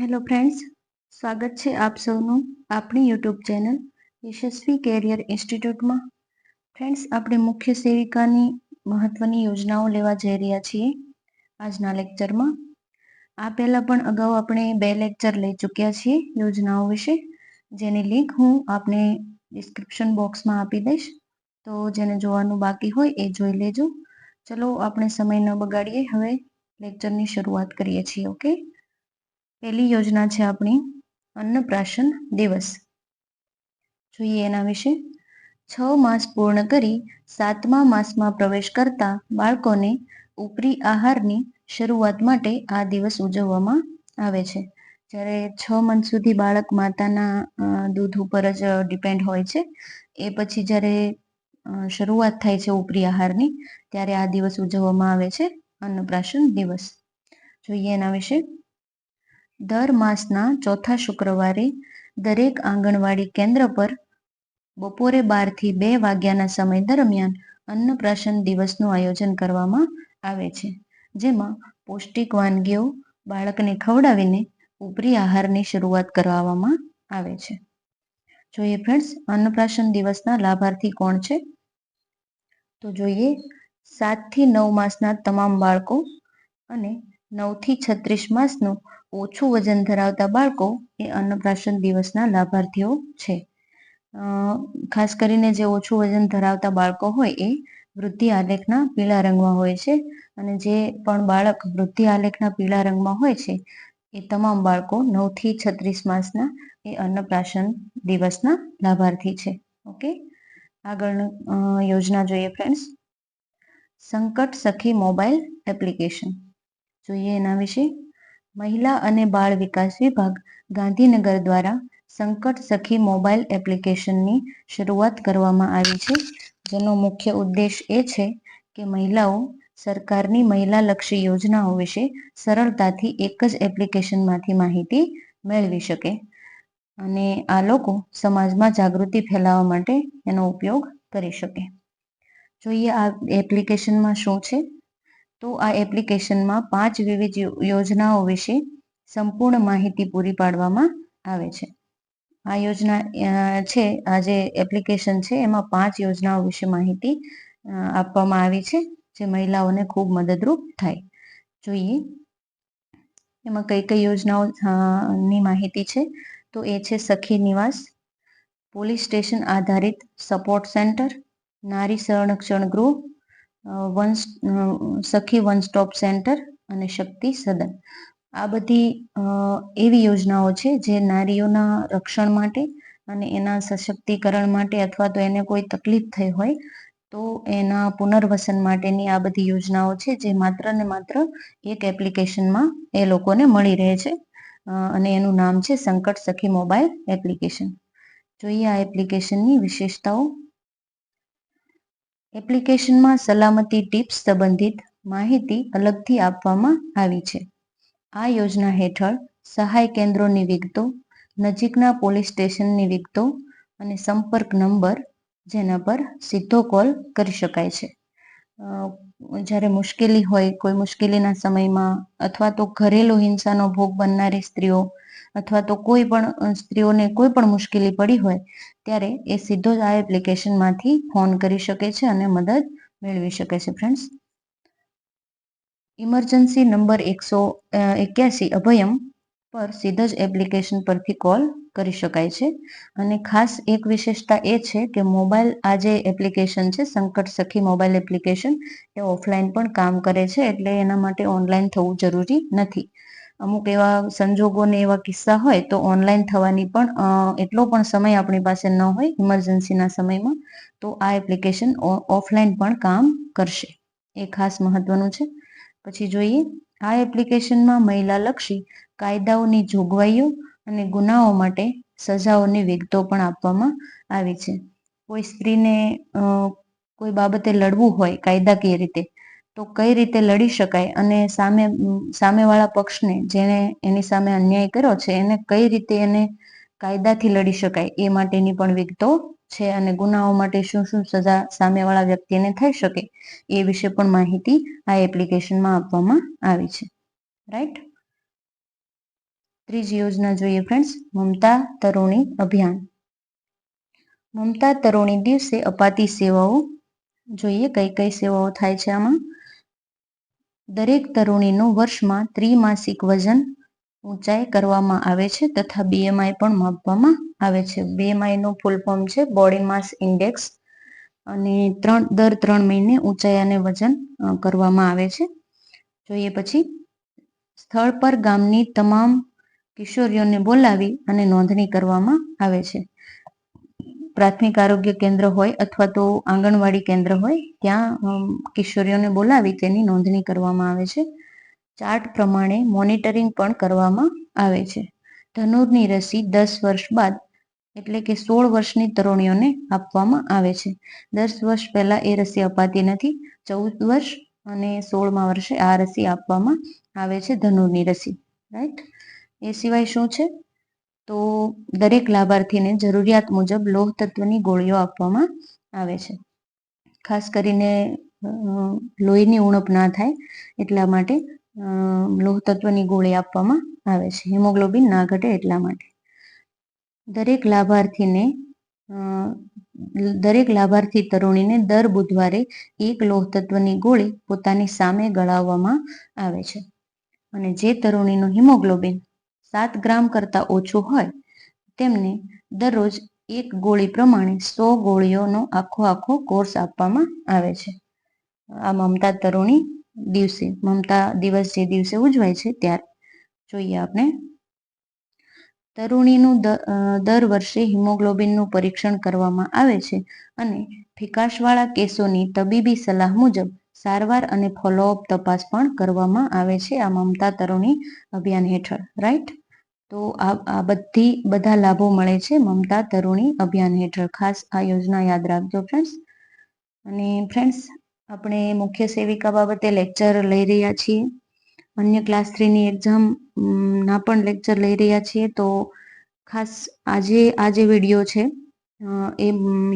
Hello friends, સ્વાગત છે આપ સૌનું આપણી યુટ્યુબ ચેનલ યશસ્વી કેરિયર ઇન્સ્ટિટ્યૂટમાં. ફ્રેન્ડ્સ, આપણે મુખ્ય સેવિકાની મહત્વની યોજનાઓ લેવા જઈ રહ્યા છીએ આજના લેક્ચરમાં. આ પહેલાં પણ અગાઉ આપણે બે લેક્ચર લઈ ચૂક્યા છીએ યોજનાઓ વિશે. જેની લિંક હું આપને ડિસ્ક્રિપ્શન બોક્સમાં આપી દઈશ. તો જેને જોવાનું બાકી હોય એ જોઈ લેજો. ચલો, આપણે સમય ન બગાડીએ. હવે લેક્ચરની શરૂઆત કરીએ છીએ, ઓકે? પહેલી યોજના છે આપણી અન્નપ્રાશન દિવસ. જોઈએ એના વિશે. છ માસ પૂર્ણ કરી સાતમા માસમાં પ્રવેશ કરતા બાળકોને ઉપરી આહારની શરૂઆત માટે આ દિવસ ઉજવવામાં આવે છે. જ્યારે છ મંથ સુધી બાળક માતાના દૂધ ઉપર જ ડિપેન્ડ હોય છે, એ પછી જ્યારે શરૂઆત થાય છે ઉપરી આહારની, ત્યારે આ દિવસ ઉજવવામાં આવે છે અન્નપ્રાશન દિવસ. જોઈએ એના વિશે. દર માસના ચોથા શુક્રવારે દરેક આંગણવાડી કેન્દ્ર પર બપોરે બારથી બે વાગ્યાના સમય દરમિયાન અન્નપ્રાશન દિવસનું આયોજન કરવામાં આવે છે. જેમાં પૌષ્ટિક વાનગીઓ બાળકને ખવડાવીને ઉપરી આહારની શરૂઆત કરાવવામાં આવે છે. જોઈએ ફ્રેન્ડ્સ અન્નપ્રાશન દિવસના લાભાર્થી કોણ છે? તો જોઈએ સાતથી નવ માસના તમામ બાળકો અને નવથી છત્રીસ માસનું ઓછું વજન ધરાવતા બાળકો એ અન્નપ્રાશન દિવસના લાભાર્થીઓ છે. ખાસ કરીને જે ઓછું વજન ધરાવતા બાળકો હોય એ વૃદ્ધિ આલેખના પીળા રંગમાં હોય છે અને જે પણ બાળક વૃદ્ધિ આલેખના પીળા રંગમાં હોય છે એ તમામ બાળકો નવથી છત્રીસ માસના એ અન્નપ્રાશન દિવસના લાભાર્થી છે. ઓકે? આગળ યોજના જોઈએ ફ્રેન્ડ્સ. સંકટ સખી મોબાઈલ એપ્લિકેશન. જોઈએ એના વિશે. મહિલા અને બાળ વિકાસ વિભાગ ગાંધીનગર દ્વારા સંકટ સખી મોબાઈલ એપ્લિકેશનની શરૂઆત કરવામાં આવી છે. જેનો મુખ્ય ઉદ્દેશ એ છે કે મહિલાઓ સરકારની મહિલાલક્ષી યોજનાઓ વિશે સરળતાથી એક જ એપ્લિકેશનમાંથી માહિતી મેળવી શકે અને આ લોકો સમાજમાં જાગૃતિ ફેલાવવા માટે એનો ઉપયોગ કરી શકે. જોઈએ આ એપ્લિકેશનમાં શું છે? તો આ એપ્લિકેશનમાં પાંચ વિવિધ યોજનાઓ વિશે સંપૂર્ણ માહિતી પૂરી પાડવામાં આવે છે. આ યોજના છે, આ જે એપ્લિકેશન છે, એમાં પાંચ યોજનાઓ વિશે માહિતી આપવામાં આવી છે, જે મહિલાઓને ખૂબ મદદરૂપ થાય. જોઈએ, એમાં કઈ કઈ યોજનાઓ ની માહિતી છે? તો એ છે સખી નિવાસ, પોલીસ સ્ટેશન આધારિત સપોર્ટ સેન્ટર, નારી સંરક્ષણ ગૃહ વન સખી વન સ્ટોપ સેન્ટર અને શક્તિ સદન. આ બધી એવી યોજનાઓ છે જે નારીઓના રક્ષણ માટે અને એના સશક્તિકરણ માટે અથવા તો એને કોઈ તકલીફ થઈ હોય તો એના પુનર્વસન માટેની આ બધી યોજનાઓ છે જે માત્ર ને માત્ર એક એપ્લિકેશનમાં એ લોકોને મળી રહે છે. અને એનું નામ છે સંકટ સખી મોબાઈલ એપ્લિકેશન. જોઈએ આ એપ્લિકેશનની વિશેષતાઓ એપ્લિકેશનમાં સલામતી ટિપ્સ સંબંધિત માહિતી અલગથી આપવામાં આવી છે. આ યોજના હેઠળ સહાય કેન્દ્રોની વિગતો નજીકના પોલીસ સ્ટેશનની વિગતો અને સંપર્ક નંબર જેના પર સીધો કોલ કરી શકાય છે. જ્યારે મુશ્કેલી હોય, કોઈ મુશ્કેલીના સમયમાં અથવા તો ઘરેલું હિંસાનો ભોગ બનનારી સ્ત્રીઓ અથવા તો કોઈ પણ સ્ત્રીઓને કોઈ પણ મુશ્કેલી પડી હોય, ત્યારે એ સીધો જ આ એપ્લિકેશનમાંથી ફોન કરી શકે છે અને મદદ મેળવી શકે છે ફ્રેન્ડ્સ ઇમરજન્સી નંબર એકસો એક્યાસી અભયમ પર સીધા જ એપ્લિકેશન પરથી કોલ કરી શકાય છે. અને ખાસ એક વિશેષતા એ છે કે મોબાઈલ આ જે એપ્લિકેશન છે, સંકટ સખી મોબાઈલ એપ્લિકેશન એ ઓફલાઈન પણ કામ કરે છે, એટલે એના માટે ઓનલાઈન થવું જરૂરી નથી. અમુક એવા સંજોગોને એવા કિસ્સા હોય તો ઓનલાઈન થવાની પણ એટલો પણ સમય આપણી પાસે ન હોય ઇમરજન્સીના સમયમાં, તો આ એપ્લિકેશન ઓફલાઈન પણ કામ કરશે. એ ખાસ મહત્વનું છે. પછી જોઈએ, આ એપ્લિકેશનમાં મહિલાલક્ષી કાયદાઓની જોગવાઈઓ અને ગુનાઓ માટે સજાઓની વિગતો પણ આપવામાં આવી છે. કોઈ સ્ત્રીને કોઈ બાબતે લડવું હોય કાયદાકીય રીતે તો કઈ રીતે લડી શકાય અને સામે, સામેવાળા પક્ષને જેણે એની સામે અન્યાય કર્યો છે, એને કઈ રીતે એને કાયદાથી લડી શકાય, એ માટેની પણ વિગતો છે અને ગુનાઓ માટે શું શું સજા સામેવાળા વ્યક્તિને થઈ શકે, એ વિશે પણ માહિતી આ એપ્લિકેશનમાં આપવામાં આવી છે. રાઈટ ત્રીજી યોજના જોઈએ ફ્રેન્ડ્સ મમતા તરુણી અભિયાન. મમતા તરુણી દિવસે અપાતી સેવાઓ જોઈએ કઈ કઈ સેવાઓ થાય છે આમાં? દરેક તરુણીનું વર્ષમાં ત્રિમાસિક વજન ઊંચાઈ કરવામાં આવે છે તથા બીએમઆઈ પણ માપવામાં આવે છે. બીએમઆઈ નું ફૂલ ફોર્મ છે બોડી માસ ઇન્ડેક્સ અને ત્રણ, દર ત્રણ મહિને ઊંચાઈ અને વજન કરવામાં આવે છે. જોઈએ પછી, સ્થળ પર ગામની તમામ કિશોરીઓને બોલાવી અને નોંધણી કરવામાં આવે છે. પ્રાથમિક આરોગ્ય કેન્દ્ર હોય અથવા તો આંગણવાડી કેન્દ્ર હોય, ત્યાં કિશોરીઓને બોલાવી તેની નોંધણી કરવામાં આવે છે. ચાર્ટ પ્રમાણે મોનિટરિંગ પણ કરવામાં આવે છે. ધનુરની રસી દસ વર્ષ બાદ, એટલે કે સોળ વર્ષની તરુણીઓને આપવામાં આવે છે. દસ વર્ષ પહેલા એ રસી અપાતી નથી. ચૌદ વર્ષ અને સોળમા વર્ષે આ રસી આપવામાં આવે છે ધનુરની રસી. રાઈટ? એ સિવાય શું છે? તો દરેક લાભાર્થીને જરૂરિયાત મુજબ લોહ તત્વની ગોળીઓ આપવામાં આવે છે. ખાસ કરીને લોહીની ઉણપ ના થાય એટલા માટે લોહ તત્વની ગોળી આપવામાં આવે છે. હિમોગ્લોબિન ના ઘટે એટલા માટે. દરેક લાભાર્થીને દરેક લાભાર્થી તરુણીને દર બુધવારે એક લોહ તત્વની ગોળી પોતાની સામે ગળાવવામાં આવે છે. અને જે તરુણીનું હિમોગ્લોબિન સાત ગ્રામ કરતાં ઓછું હોય, તેમને દરરોજ એક ગોળી પ્રમાણે સો ગોળીઓનો આખો આખો કોર્સ આપવામાં આવે છે. આ મમતા તરુણી દિવસે, મમતા દિવસ જે દિવસે ઉજવાય છે ત્યાર, જોઈએ આપણે. તરુણીનું દર વર્ષે હિમોગ્લોબિનનું પરીક્ષણ કરવામાં આવે છે અને ફિકાશવાળા કેસોની તબીબી સલાહ મુજબ સારવાર અને ફોલોઅપ તપાસ પણ કરવામાં આવે છે આ મમતા તરુણી અભિયાન હેઠળ, રાઈટ? તો આ આ બધી બધા લાભો મળે છે મમતા તરુણી અભિયાન હેઠળ. ખાસ આ યોજના યાદ રાખજો ફ્રેન્ડ્સ અને ફ્રેન્ડ્સ આપણે મુખ્ય સેવિકા બાબતે લેક્ચર લઈ રહ્યા છીએ. અન્ય ક્લાસ થ્રીની એક્ઝામ ના પણ લેક્ચર લઈ રહ્યા છીએ. તો ખાસ આજે આ જે વીડિયો છે એ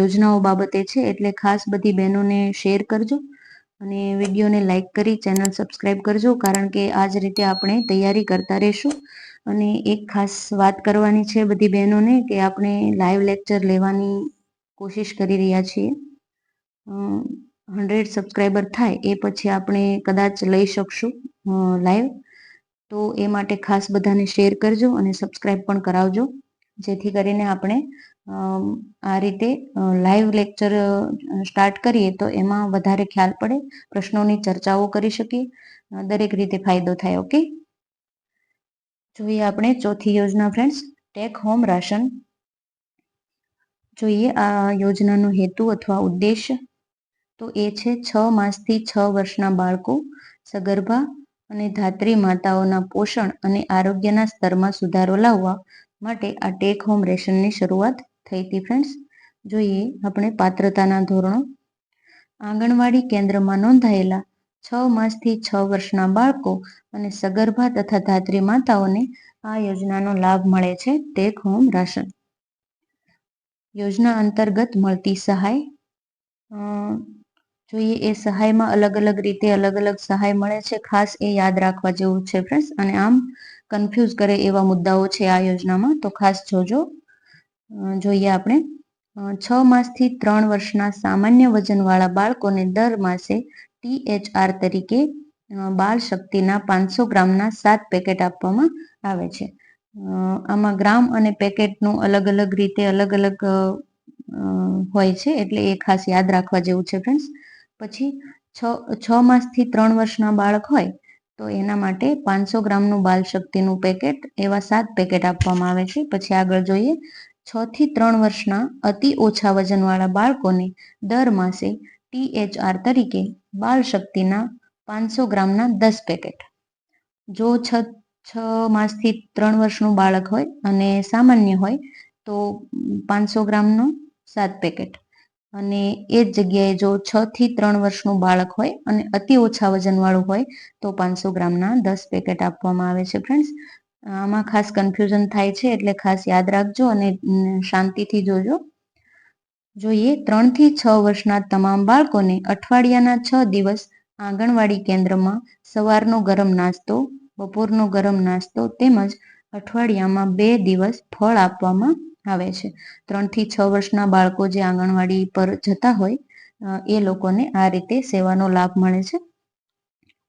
યોજનાઓ બાબતે છે. એટલે ખાસ બધી બહેનોને શેર કરજો. અને વિડીયોને લાઇક કરી ચેનલ સબસ્ક્રાઈબ કરજો. કારણ કે આ જ રીતે આપણે તૈયારી કરતા રહીશું. અને એક ખાસ વાત કરવાની છે બધી બહેનોને કે આપણે લાઈવ લેક્ચર લેવાની કોશિશ કરી રહ્યા છીએ. હંડ્રેડ સબસ્ક્રાઈબર થાય એ પછી આપણે કદાચ લઈ શકશું લાઈવ તો એ માટે ખાસ બધાને શેર કરજો અને સબસ્ક્રાઈબ પણ કરાવજો. જેથી કરીને આપણે આ રીતે લાઈવ લેક્ચર સ્ટાર્ટ કરીએ તો એમાં વધારે ખ્યાલ પડે, પ્રશ્નોની ચર્ચાઓ કરી શકીએ દરેક રીતે ફાયદો થાય ઓકે જોઈએ આપણે ચોથી યોજના ફ્રેન્ડ્સ ટેક હોમ રાશન. જોઈએ આ યોજનાનો હેતુ અથવા ઉદ્દેશ તો એ છે છ માસથી છ વર્ષના બાળકો, સગર્ભા અને ધાત્રી માતાઓના પોષણ અને આરોગ્યના સ્તરમાં સુધારો લાવવા માટે આ ટેક હોમ રેશનની શરૂઆત થઈ હતી ફ્રેન્ડ્સ જોઈએ આપણે પાત્રતાના ધોરણો. આંગણવાડી કેન્દ્રમાં નોંધાયેલા છ માસથી છ વર્ષના બાળકો અને સગર્ભા તથા ધાત્રી માતાઓને આ યોજનાનો લાભ મળે છે. Take home ration. યોજના અંતર્ગત મળતી સહાય. જોઈએ એ સહાયમાં અલગ અલગ રીતે અલગ અલગ સહાય મળે છે. ખાસ એ યાદ રાખવા જેવું છે ફ્રેન્ડ્સ અને આમ કન્ફ્યુઝ કરે એવા મુદ્દાઓ છે આ યોજનામાં. તો ખાસ જોજો. જોઈએ આપણે. છ માસથી ત્રણ વર્ષના સામાન્ય વજનવાળા બાળકોને દર માસે ટીએચઆર તરીકે બાળ શક્તિના પાંચસો ગ્રામના સાત પેકેટ આપવામાં આવે છે. આમાં ગ્રામ અને પેકેટનું અલગ અલગ રીતે અલગ અલગ હોય છે એટલે એ ખાસ યાદ રાખવા જેવું છે ફ્રેન્ડ્સ પછી છ છ માસથી ત્રણ વર્ષના બાળક હોય, તો એના માટે પાંચસો ગ્રામનું બાલ શક્તિનું પેકેટ એવા સાત પેકેટ આપવામાં આવે છે. પછી આગળ જોઈએ, છ થી ત્રણ વર્ષના અતિ ઓછા વજનવાળા બાળકોને દર માસે ટીએચઆર તરીકે બાળ શક્તિના પાંચસો ગ્રામના દસ પેકેટ. જો છ છ માસથી ત્રણ વર્ષનું બાળક હોય અને સામાન્ય હોય, તો પાંચસો ગ્રામનું સાત પેકેટ. અને એ જ જગ્યાએ જો છ થી ત્રણ વર્ષનું બાળક હોય અને અતિ ઓછા વજનવાળું હોય, તો પાંચસો ગ્રામના દસ પેકેટ આપવામાં આવે છે ફ્રેન્ડ્સ. આમાં ખાસ કન્ફ્યુઝન થાય છે, એટલે ખાસ યાદ રાખજો અને શાંતિથી જોજો. જોઈએ ત્રણથી છ વર્ષના તમામ બાળકોને અઠવાડિયાના છ દિવસ આંગણવાડી કેન્દ્રમાં સવારનો ગરમ નાસ્તો, બપોરનો ગરમ નાસ્તો તેમજ અઠવાડિયામાં બે દિવસ ફળ આપવામાં આવે છે. ત્રણથી છ વર્ષના બાળકો જે આંગણવાડી પર જતા હોય એ લોકોને આ રીતે સેવાનો લાભ મળે છે.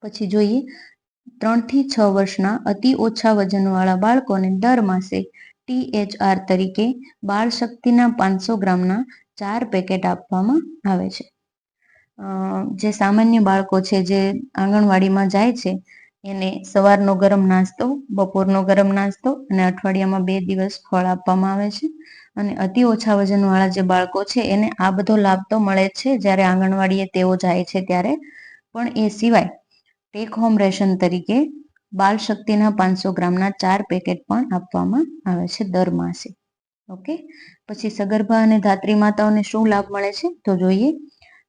પછી જોઈએ ત્રણથી છ વર્ષના અતિ ઓછા વજનવાળા બાળકોને દર માસે ટીએચઆર તરીકે બાળ શક્તિના પાંચસો ગ્રામના ચાર પેકેટ આપવામાં આવે છે. જે સામાન્ય બાળકો છે, જે આંગણવાડીમાં જાય છે, એને સવારનો ગરમ નાસ્તો, બપોરનો ગરમ નાસ્તો અને અઠવાડિયામાં બે દિવસ ફળ આપવામાં આવે છે. અને અતિ ઓછા વજનવાળા જે બાળકો છે, એને આ બધો લાભ તો મળે છે, જ્યારે આંગણવાડીએ તેઓ જાય છે ત્યારે. પણ એ સિવાય ટેક હોમ રેશન તરીકે બાળ શક્તિના પાંચસો ગ્રામના ચાર પેકેટ પણ આપવામાં આવે છે દર માસે. ઓકે? પછી સગર્ભા અને ધાત્રી માતાઓને શું લાભ મળે છે? તો જોઈએ.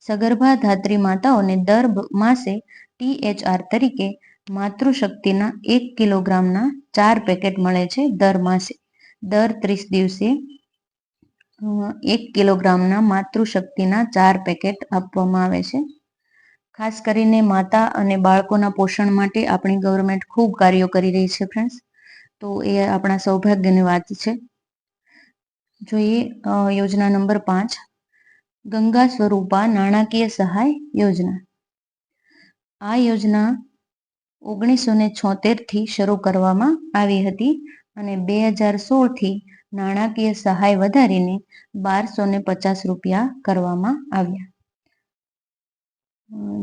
સગર્ભા ધાત્રી માતાઓને દર માસે ટીએચઆર તરીકે માતૃશક્તિના એક કિલોગ્રામના ચાર પેકેટ મળે છે દર માસે. દર ત્રીસ દિવસે એક કિલોગ્રામના માતૃશક્તિના ચાર પેકેટ આપવામાં આવે છે. ખાસ કરીને માતા અને બાળકોના પોષણ માટે આપણી ગવર્મેન્ટ ખૂબ કાર્યો કરી રહી છે, ફ્રેન્ડ્સ. તો એ આપણા સૌભાગ્યની વાત છે. જોઈએ યોજના નંબર પાંચ. ગંગા સ્વરૂપા નાણાકીય સહાય યોજના. આ યોજના ઓગણીસો ને છોતેરથી શરૂ કરવામાં આવી હતી અને બે હજાર સોળથી નાણાકીય સહાય વધારીને બારસો ને પચાસ રૂપિયા કરવામાં આવ્યા.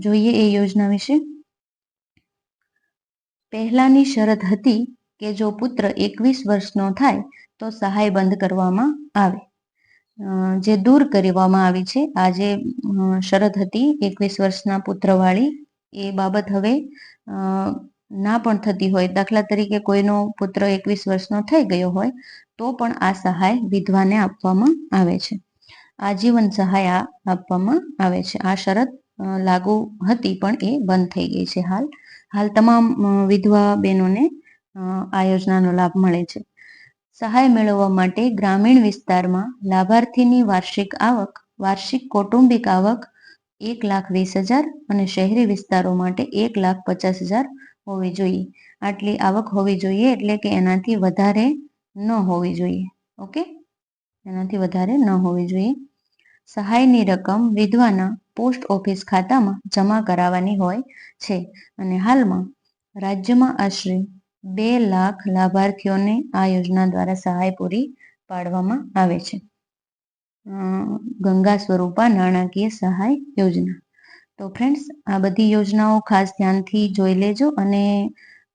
જોઈએ એ યોજના વિશે. પહેલાની શરત હતી કે જો પુત્ર એકવીસ વર્ષનો થાય તો સહાય બંધ કરવામાં આવે. જે દૂર કરવામાં આવી છે આ જે શરત હતી, એકવીસ વર્ષના પુત્રવાળી. એ બાબત હવે ના પણ થતી હોય. દાખલા તરીકે કોઈનો પુત્ર એકવીસ વર્ષનો થઈ ગયો હોય, તો પણ આ સહાય વિધવાને આપવામાં આવે છે. આજીવન સહાય આપવામાં આવે છે. આ શરત લાગુ હતી પણ એ બંધ થઈ ગઈ છે હાલ. હાલ તમામ વિધવા બહેનોને આ યોજનાનો લાભ મળે છે. સહાય મેળવવા માટે ગ્રામીણ વિસ્તારમાં લાભાર્થીની વાર્ષિક આવક, વાર્ષિક કૌટુંબિક આવક એક લાખ વીસ હજાર અને શહેરી વિસ્તારો માટે એક લાખ પચાસ હજાર હોવી જોઈએ. આટલી આવક હોવી જોઈએ એટલે કે એનાથી વધારે ન હોવી જોઈએ. ઓકે? એનાથી વધારે ન હોવી જોઈએ. સહાયની રકમ વિધવાના પોસ્ટ ઓફિસ ખાતામાં જમા કરાવવાની હોય છે. અને હાલમાં રાજ્યમાં આશરે બે લાખ લાભાર્થીઓને આ યોજના દ્વારા સહાય પૂરી પાડવામાં આવે છે. ગંગા સ્વરૂપા નાણાકીય સહાય યોજના. તો ફ્રેન્ડ્સ આ બધી યોજનાઓ ખાસ ધ્યાનથી જોઈ લેજો અને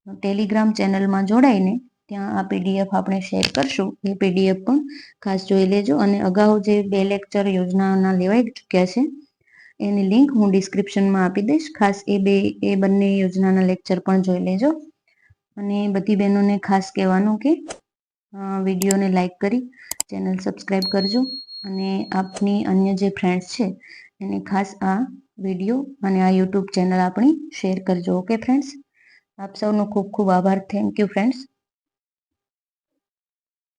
ટેલિગ્રામ ચેનલમાં જોડાઈને ત્યાં આ પીડીએફ આપણે શેર કરશું. એ પીડીએફ પણ ખાસ જોઈ લેજો અને અગાઉ જે બે લેક્ચર યોજનાઓના લેવાઈ ચૂક્યા છે, એની લિંક હું ડિસ્ક્રિપ્શનમાં આપી દઈશ. ખાસ એ બે, એ બંને યોજનાના લેક્ચર પણ જોઈ લેજો. અને બધી બહેનોને ખાસ કહેવાનું કે વિડીયોને લાઈક કરી, ચેનલ સબસ્ક્રાઈબ કરજો અને આપની અન્ય જે ફ્રેન્ડ્સ છે, એને ખાસ આ વીડિયો અને આ યુટ્યુબ ચેનલ આપણી શેર કરજો. Okay, friends? આપ સૌનો ખૂબ ખૂબ આભાર. Thank you, friends.